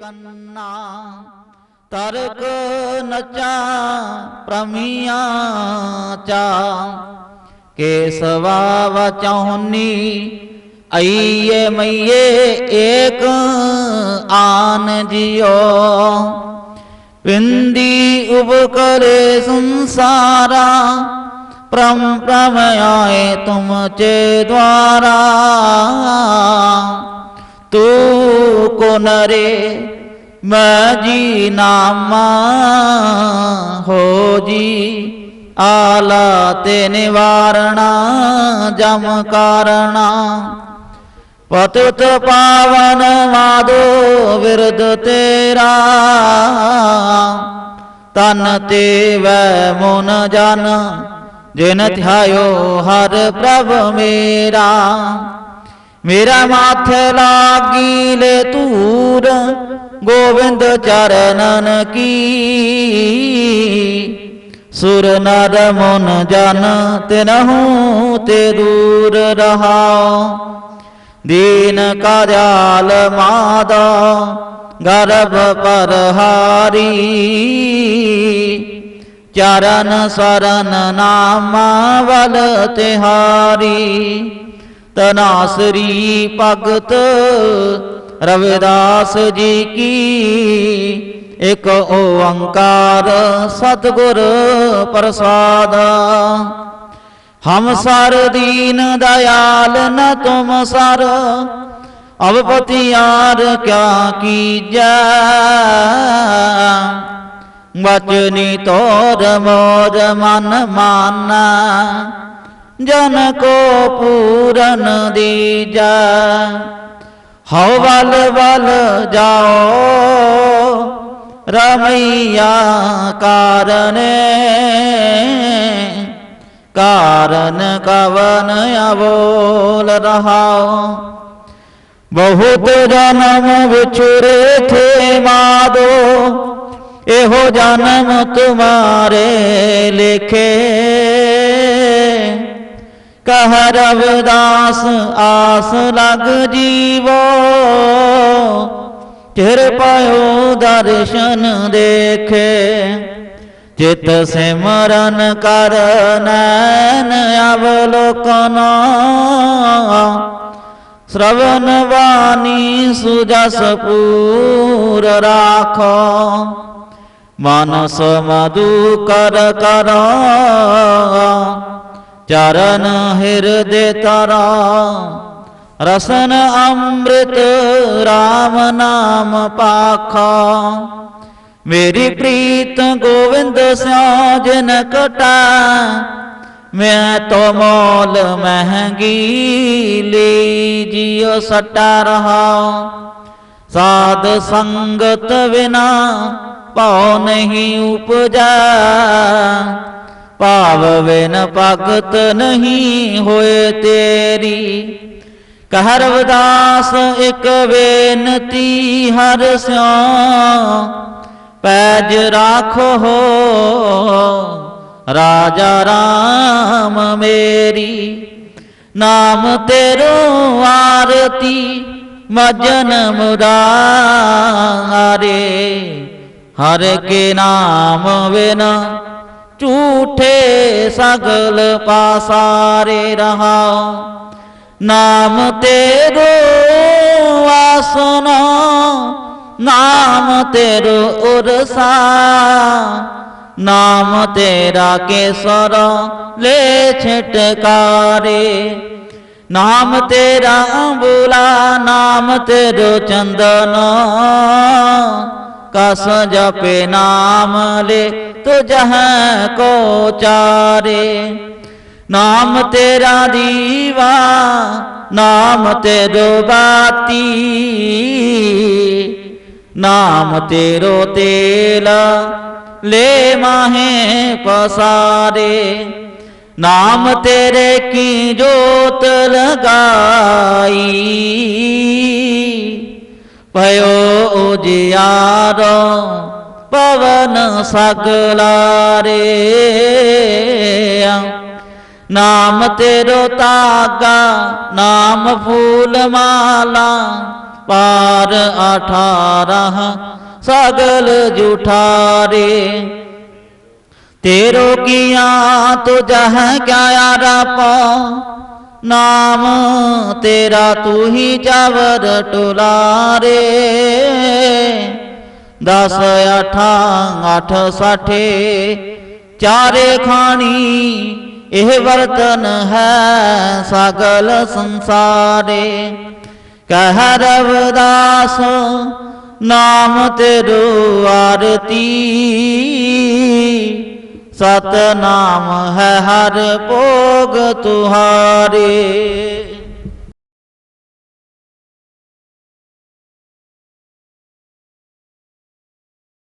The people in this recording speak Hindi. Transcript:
कन्ना, तर्क नचा, प्रमिया चा केसवा वचौनी अये मैये एक आन जियो। बिंदी उब करे संसारा, प्रम प्रमयाए तुम चे द्वारा। तू को नरे मजीनामा हो जी, आला ते निवारणा, जम कारणा पतित पावन माधो विरद तेरा। तन ते वै मुन जन, जिन ध्यायो हर प्रभ मेरा। मेरा माथ लागी ले तूर गोविंद चरणन की। सुर नर मुन जन तिनहू ते दूर रहा। दीन का जाल मादा गर्भ पर हारी चरण शरण नामावल तिहारी। ਤਨਾਸਰੀ ਭਗਤ ਰਵਿਦਾਸ ਜੀ ਕੀ। ਇੱਕ ਓੰਕਾਰ ਸਤਿਗੁਰ ਪ੍ਰਸਾਦ। ਹਮ ਸਰ ਦੀਨ ਦਇਆਲ ਨ ਤੁਮ ਸਰ ਅਵਪਤੀ ਯਾਰ ਕਿਆ ਕੀਜੈ। ਬਚਨੀ ਤੋਰ ਮੋਰ ਮਨ ਮਾਨਾ। जन को पूरन दीजा। हो बल बल जाओ, रमैया कारण। कारण कवन अबोल रहा। बहुत जन्म बिछुरे थे माधो एहो जन्म तुम्हारे लिखे। कह रविदास, आस लग जीवो। कृपयो दर्शन देखे। चित सिमरन कर नैन अवलोकना। श्रवण वाणी सुजस पूर राखो। मानस मधु कर करा। चरण हृदय तारा, रसन अमृत राम नाम पाखा। मेरी प्रीत गोविंद सौजन कटा, मैं तो मोल महँगी ले जियो सटा रहा। साध संगत बिना पाओ नहीं उपजा ਭਾਵ ਬਿਨ ਭਗਤ ਨਹੀਂ ਹੋਏ ਤੇਰੀ ਕਹਿ ਰਵਿਦਾਸ ਇੱਕ ਬੇਨਤੀ ਹਰ ਸਿਉ ਪੈਜ ਰਾਖੋ ਰਾਜਾ ਰਾਮ ਮੇਰੀ ਨਾਮ ਤੇਰੋ ਆਰਤੀ ਮਜਨ ਮੁਰਾਰੇ ਹਰ ਕੇ ਨਾਮ झूठे सगल पासारे रहा। नाम तेरो आसना नाम तेरो उरसा नाम तेरा केसर ले छिटकारे। नाम तेरा बुला नाम तेरो चंदना। कस जप नाम ले तो जह को चारे। नाम तेरा दीवा, नाम तेरो बाती। नाम तेरो तेला ले माहे पसारे। नाम तेरे की जोत लगाई। भयो ਉਜਿਆਰੋ ਪਵਨ ਸਗਲਾਰੇ। ਨਾਮ ਤੇਰੋ ਤਾਗਾ ਨਾਮ ਫੂਲ ਮਾਲਾ, ਪਾਰ ਅਠਾਰਹ ਸਗਲ ਜੁਠਾਰੇ। ਤੇਰੋ ਕੀਆ ਤੁਜਹ ਕਿਆ ਆਰਾਪਾ ਨਾਮ ਤੇਰਾ ਤੂੰ ਹੀ ਚਾਵਰ ਟੁਲਾਰੇ। ਦਸ, ਅਠਾਂ, ਅੱਠ, ਸਾਠੇ, ਚਾਰੇ ਖਾਣੀ ਇਹ ਵਰਤਨ ਹੈ ਸਗਲ ਸੰਸਾਰੇ। ਕਹਿ ਰਵਦਾਸ, ਨਾਮ ਤੇਰੋ ਆਰਤੀ। सतनाम है हर भोग तुहारे।